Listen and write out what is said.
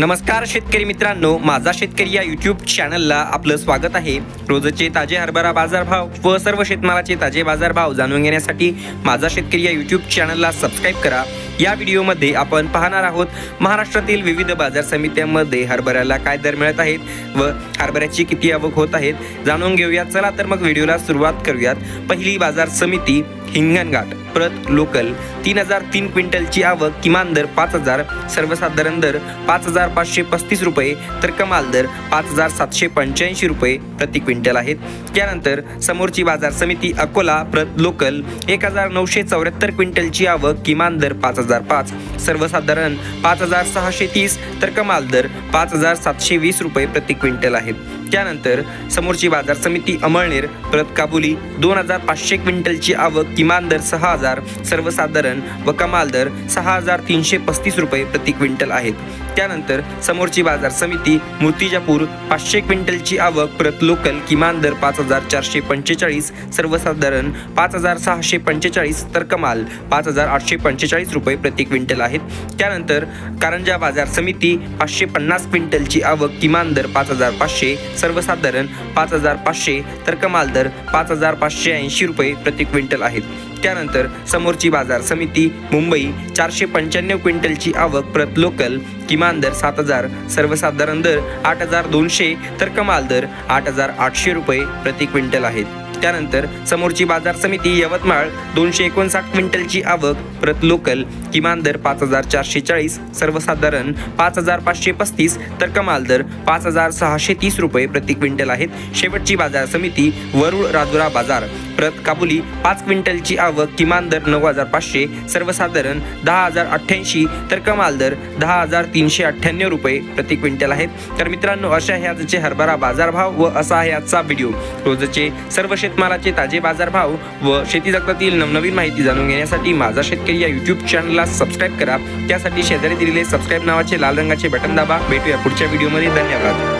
नमस्कार शेतकरी मित्रांनो माझा शेतकरी या यूट्यूब चॅनलला आपलं स्वागत आहे. रोजचे ताजे हरभरा बाजारभाव व सर्व शेतमालाचे ताजे बाजारभाव जाणून घेण्यासाठी माझा शेतकरी या यूट्यूब चॅनलला सबस्क्राईब करा. या व्हिडिओमध्ये आपण पाहणार आहोत महाराष्ट्रातील विविध बाजार समित्यांमध्ये हरभऱ्याला काय दर मिळत आहेत व हरभऱ्याची किती आवक होत आहेत जाणून घेऊयात चला तर मग व्हिडिओला सुरुवात करूयात. पहिली बाजार समिती हिंगणघाट. प्रत लोकल तीन हजार तीन क्विंटलची आवक किमान दर पाच हजार सर्वसाधारण दर पाच हजार पाचशे पस्तीस रुपये तर कमाल दर पाच हजार सातशे पंच्याऐंशी रुपये प्रति क्विंटल आहेत. त्यानंतर समोरची बाजार समिती अकोला प्रत लोकल एक हजार नऊशे चौऱ्याहत्तर क्विंटलची आवक किमान दर पाच हजार पाच. सर्वसाधारण पाच हजार सहाशे तीस तर कमाल दर पाच हजार सातशे वीस रुपये प्रति क्विंटल आहेत त्यानंतर समोरची बाजार समिती अमळनेर प्रत काबुली दोन हजार पाचशे क्विंटलची आवक किमान दर सहा हजार सर्वसाधारण व कमाल दर सहा हजार तीनशे पस्तीस रुपये प्रति क्विंटल आहेत. त्यानंतर समोरची बाजार समिती मूर्तिजापूर पाचशे क्विंटलची आवक प्रत लोकल किमान दर पाच हजार चारशे पंचेचाळीस सर्वसाधारण पाच हजार सहाशे पंचेचाळीस तर कमाल पाच हजार आठशे पंचेचाळीस रुपये प्रति क्विंटल आहेत. त्यानंतर कारंजा बाजार समिती पाचशे पन्नास क्विंटलची आवक किमान दर पाच हजार पाचशे सर्वसाधारण पाच हजार पाचशे तर कमाल दर पाच हजार पाचशे ऐंशी रुपये प्रति क्विंटल आहेत. त्यानंतर समोरची बाजार समिती मुंबई चारशे पंच्याण्णव क्विंटलची आवक प्रत लोकल किमान दर सात हजार सर्वसाधारण दर आठ हजार दोनशे तर कमाल दर आठ हजार आठशे रुपये प्रति क्विंटल आहेत. त्यानंतर समोरची बाजार समिती यवतमाळ दोनशे एकोणसाठ क्विंटलची आवक प्रत लोकल किमान दर पाच हजार चारशे चाळीस सर्वसाधारण पाच हजार पाचशे पस्तीस तर कमाल दर पाच हजार सहाशे तीस रुपये प्रति क्विंटल आहेत. शेवटची बाजार समिती वरुळ राजुरा बाजार. प्रत काबुली पाच क्विंटलची आवक किमान दर नऊ हजार पाचशे सर्वसाधारण दहा हजार अठ्ठ्याऐंशी तर कमाल दर दहा हजार तीनशे अठ्ठ्याण्णव रुपये प्रति क्विंटल आहेत. तर मित्रांनो अशा हे आजचे हरभरा बाजारभाव व असा आहे आजचा व्हिडिओ. रोजचे सर्व शेतमालाचे ताजे बाजारभाव व शेती जगतातील नवनवीन माहिती जाणून घेण्यासाठी माझा शेतकरी या युट्यूब चॅनलला सबस्क्राईब करा. त्यासाठी शेजारी दिलेले सबस्क्राईब नावाचे लाल रंगाचे बटन दाबा. भेटूया पुढच्या व्हिडिओमध्ये धन्यवाद.